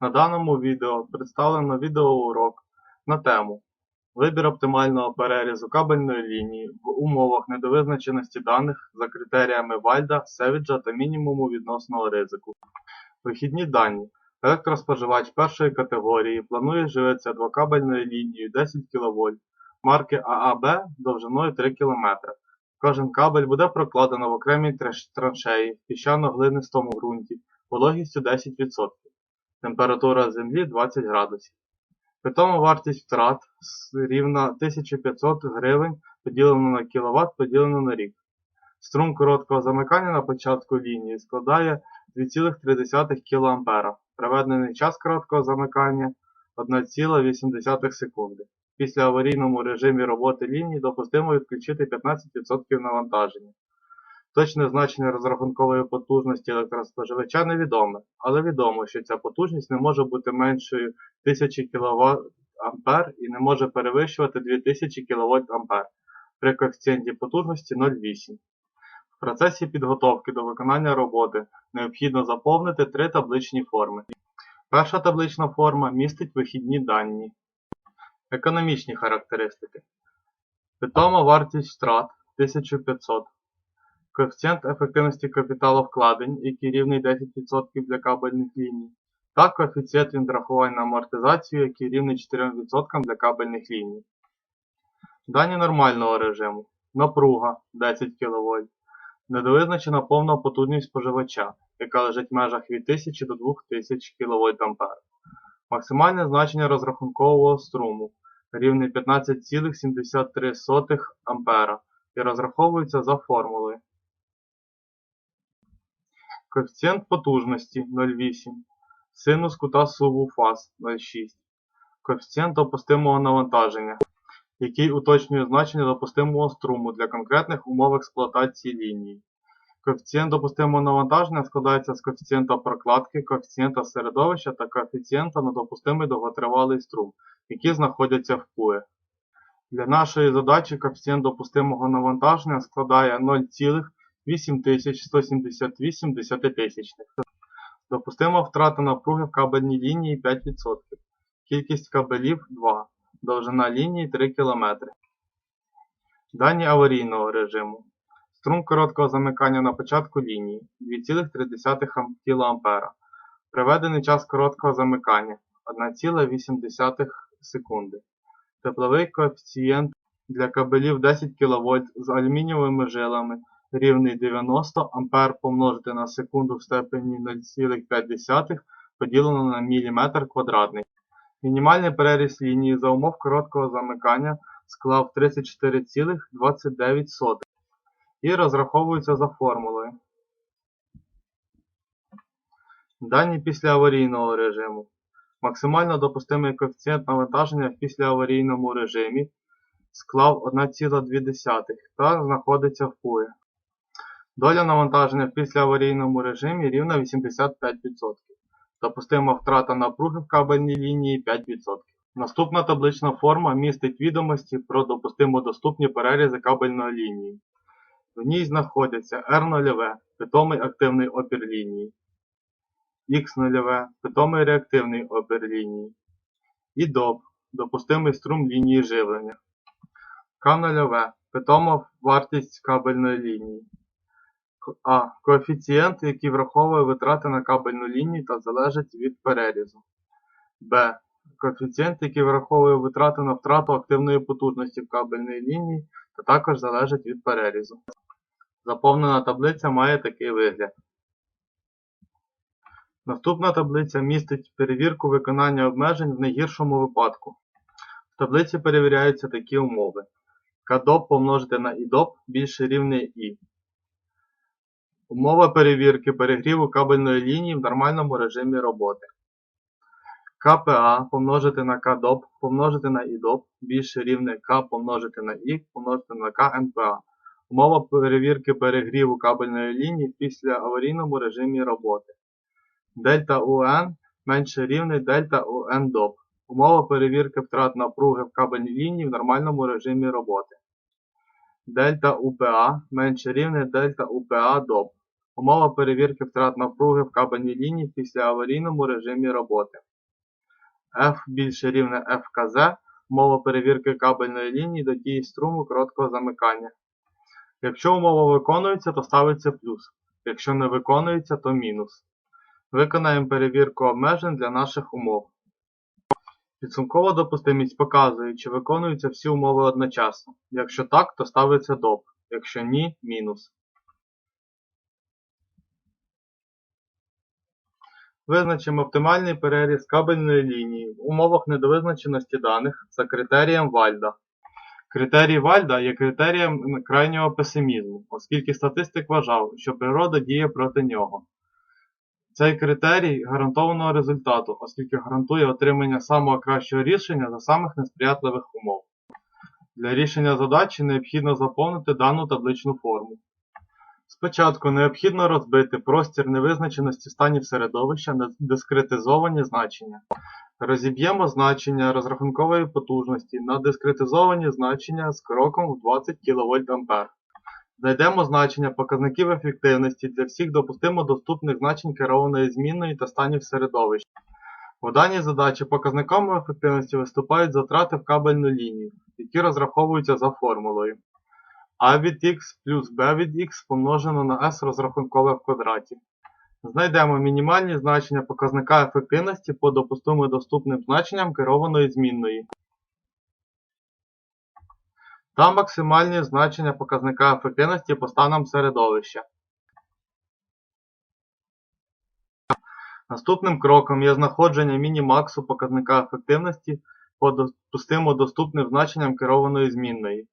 На даному відео представлено відеоурок на тему Вибір оптимального перерізу кабельної лінії в умовах недовизначеності даних за критеріями Вальда, Севіджа та мінімуму відносного ризику. Вихідні дані. Електроспоживач першої категорії планує живитися двокабельною лінією 10 кВт марки ААБ довжиною 3 км. Кожен кабель буде прокладено в окремій траншеї в піщано-глинистому ґрунті вологістю 10%. Температура землі 20 градусів. Питома вартість втрат рівна 1500 гривень поділено на кВт поділено на рік. Струм короткого замикання на початку лінії складає 2,3 кА. Приведений час короткого замикання 1,8 секунди. Після аварійному режимі роботи лінії допустимо відключити 15% навантаження. Точне значення розрахункової потужності електроспоживача невідоме, але відомо, що ця потужність не може бути меншою 1000 кВт і не може перевищувати 2000 кВт при коефіцієнті потужності 0,8. В процесі підготовки до виконання роботи необхідно заповнити три табличні форми. Перша таблична форма містить вихідні дані. Економічні характеристики. Питома вартість втрат 1500. Коефіцієнт ефективності капіталовкладень, який рівний 10% для кабельних ліній, та коефіцієнт відрахувань на амортизацію, який рівний 4% для кабельних ліній. Дані нормального режиму. Напруга 10 кВт. Недовизначена повна потужність споживача, яка лежить в межах від 1000 до 2000 кВт А. Максимальне значення розрахункового струму рівний 15,73 А і розраховується за формулою. Коефіцієнт потужності 0,8, синус кута суву фаз 0,6, коефіцієнт допустимого навантаження, який уточнює значення допустимого струму для конкретних умов експлуатації лінії. Коефіцієнт допустимого навантаження складається з коефіцієнта прокладки, коефіцієнта середовища та коефіцієнта на допустимий довготривалий струм, які знаходяться в ПУЕ. Для нашої задачі коефіцієнт допустимого навантаження складає 0,8178 десятитисячних. Допустима втрата напруги в кабельній лінії 5%. Кількість кабелів 2. Довжина лінії 3 км. Дані аварійного режиму. Струм короткого замикання на початку лінії 2,3 кА. Приведений час короткого замикання 1,8 секунди. Тепловий коефіцієнт для кабелів 10 кВт з алюмінієвими жилами рівний 90 А помножити на секунду в степені 0,5 поділено на мм квадратний. Мінімальний переріз лінії за умов короткого замикання склав 34,29 і розраховується за формулою. Дані після аварійного режиму. Максимально допустимий коефіцієнт навантаження в післяаварійному режимі склав 1,2 та знаходиться в ПУЄ. Доля навантаження в післяаварійному режимі рівна 85%. Допустима втрата напруги в кабельній лінії 5%. Наступна таблична форма містить відомості про допустимо доступні перерізи кабельної лінії. В ній знаходяться R0, питомий активний опір лінії, X0, питомий реактивний опір лінії, і ДОП, допустимий струм лінії живлення, К0, питома вартість кабельної лінії, А. Коефіцієнт, який враховує витрати на кабельну лінію та залежить від перерізу. Б. Коефіцієнт, який враховує витрати на втрату активної потужності в кабельній лінії та також залежить від перерізу. Заповнена таблиця має такий вигляд. Наступна таблиця містить перевірку виконання обмежень в найгіршому випадку. В таблиці перевіряються такі умови. КДОП помножити на ІДОП більше рівне І. Умова перевірки перегріву кабельної лінії в нормальному режимі роботи. КПА помножити на КДОП помножити на ІДОП більше рівне К помножити на І помножити на КНПА. Умова перевірки перегріву кабельної лінії після аварійному режимі роботи. Дельта УН менше рівне дельта УН ДОП. Умова перевірки втрат напруги в кабельній лінії в нормальному режимі роботи. Дельта УПА менше рівне дельта УПА ДОП. Умова перевірки втрат напруги в кабельній лінії після аварійному режимі роботи. F більше рівне FKZ – умова перевірки кабельної лінії до дії струму короткого замикання. Якщо умова виконується, то ставиться плюс. Якщо не виконується, то мінус. Виконаємо перевірку обмежень для наших умов. Підсумкова допустимість показує, чи виконуються всі умови одночасно. Якщо так, то ставиться доп. Якщо ні, мінус. Визначимо оптимальний переріз кабельної лінії в умовах недовизначеності даних за критерієм Вальда. Критерій Вальда є критерієм крайнього песимізму, оскільки статистик вважав, що природа діє проти нього. Цей критерій гарантованого результату, оскільки гарантує отримання самого кращого рішення за самих несприятливих умов. Для рішення задачі необхідно заповнити дану табличну форму. Спочатку необхідно розбити простір невизначеності станів середовища на дискретизовані значення. Розіб'ємо значення розрахункової потужності на дискретизовані значення з кроком в 20 кВт А. Знайдемо значення показників ефективності для всіх допустимо доступних значень керованої змінної та станів середовища. У даній задачі показниками ефективності виступають затрати в кабельну лінію, які розраховуються за формулою а від x плюс b від x помножено на s розрахункове в квадраті. Знайдемо мінімальні значення показника ефективності по допустимо доступним значенням керованої змінної. Та максимальні значення показника ефективності по станам середовища. Наступним кроком є знаходження мінімаксу показника ефективності по допустимо доступним значенням керованої змінної.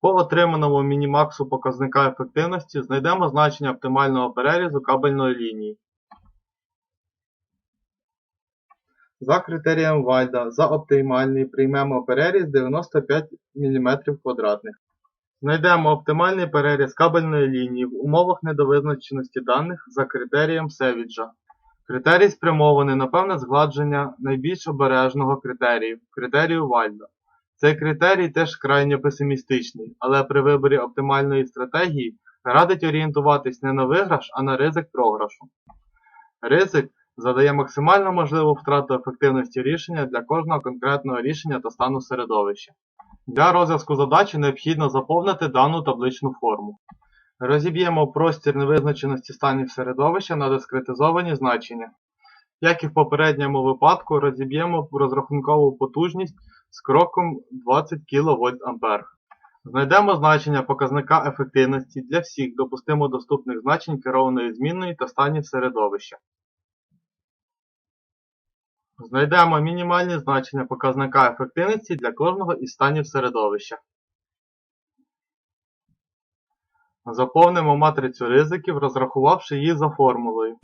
По отриманому мінімаксу показника ефективності знайдемо значення оптимального перерізу кабельної лінії. За критерієм Вальда за оптимальний приймемо переріз 95 мм квадратних. Знайдемо оптимальний переріз кабельної лінії в умовах недовизначеності даних за критерієм Севіджа. Критерій спрямований на певне згладження найбільш обережного критерію критерію Вальда. Цей критерій теж крайне песимістичний, але при виборі оптимальної стратегії радить орієнтуватись не на виграш, а на ризик програшу. Ризик задає максимально можливу втрату ефективності рішення для кожного конкретного рішення та стану середовища. Для розв'язку задачі необхідно заповнити дану табличну форму. Розіб'ємо простір невизначеності станів середовища на дискретизовані значення. Як і в попередньому випадку, розіб'ємо розрахункову потужність з кроком 20 кВт Знайдемо значення показника ефективності для всіх допустимо доступних значень керованої змінної та станів середовища. Знайдемо мінімальні значення показника ефективності для кожного із станів середовища. Заповнимо матрицю ризиків, розрахувавши її за формулою.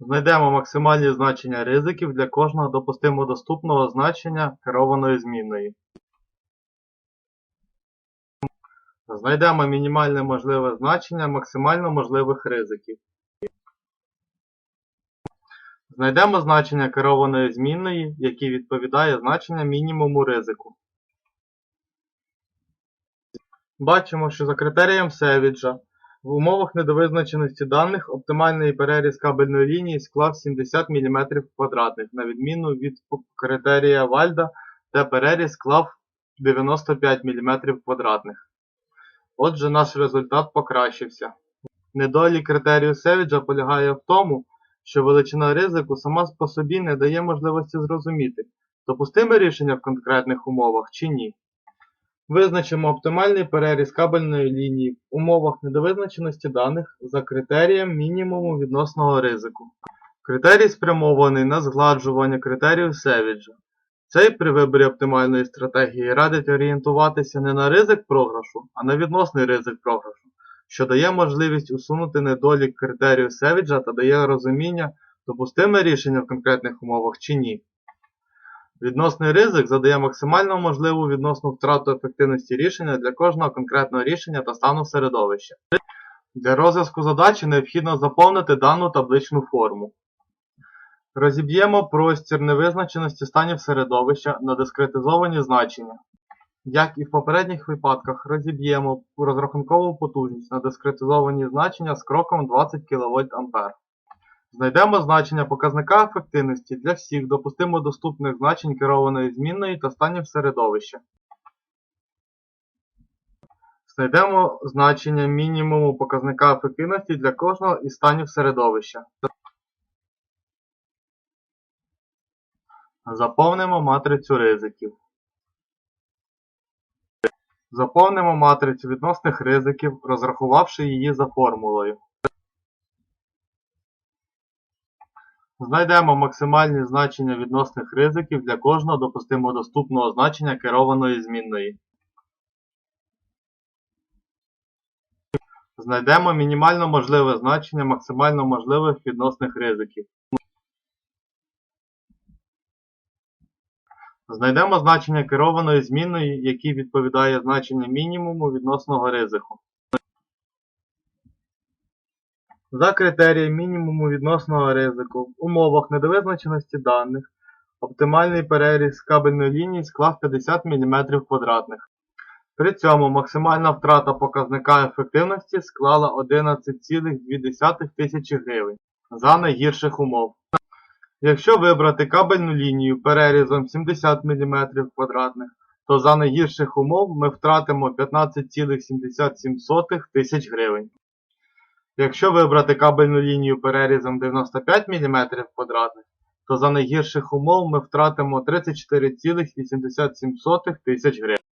Знайдемо максимальні значення ризиків для кожного допустимо доступного значення керованої змінної. Знайдемо мінімальне можливе значення максимально можливих ризиків. Знайдемо значення керованої змінної, яке відповідає значення мінімуму ризику. Бачимо, що за критерієм Севіджа в умовах недовизначеності даних оптимальний переріз кабельної лінії склав 70 мм квадратних, на відміну від критерія Вальда, де переріз склав 95 мм квадратних. Отже, наш результат покращився. Недолік критерію Севіджа полягає в тому, що величина ризику сама по собі не дає можливості зрозуміти, допустиме рішення в конкретних умовах чи ні. Визначимо оптимальний переріз кабельної лінії в умовах недовизначеності даних за критерієм мінімуму відносного ризику. Критерій спрямований на згладжування критерію Севіджа. Цей при виборі оптимальної стратегії радить орієнтуватися не на ризик програшу, а на відносний ризик програшу, що дає можливість усунути недолік критерію Севіджа та дає розуміння, допустиме рішення в конкретних умовах чи ні. Відносний ризик задає максимально можливу відносну втрату ефективності рішення для кожного конкретного рішення та стану середовища. Для розв'язку задачі необхідно заповнити дану табличну форму. Розіб'ємо простір невизначеності станів середовища на дискретизовані значення. Як і в попередніх випадках, розіб'ємо розрахункову потужність на дискретизовані значення з кроком 20 кВт А. Знайдемо значення показника ефективності для всіх допустимо доступних значень керованої змінної та станів середовища. Знайдемо значення мінімуму показника ефективності для кожного із станів середовища. Заповнимо матрицю ризиків. Заповнимо матрицю відносних ризиків, розрахувавши її за формулою. Знайдемо максимальні значення відносних ризиків для кожного допустимо доступного значення керованої змінної. Знайдемо мінімально можливе значення максимально можливих відносних ризиків. Знайдемо значення керованої змінної, який відповідає значенню мінімуму відносного ризику. За критерієм мінімуму відносного ризику в умовах недовизначеності даних оптимальний переріз кабельної лінії склав 50 мм. При цьому максимальна втрата показника ефективності склала 11,2 тисячі гривень за найгірших умов. Якщо вибрати кабельну лінію перерізом 70 мм то за найгірших умов ми втратимо 15,77 тисяч гривень. Якщо вибрати кабельну лінію перерізом 95 мм то за найгірших умов ми втратимо 34,87 тисяч гривень.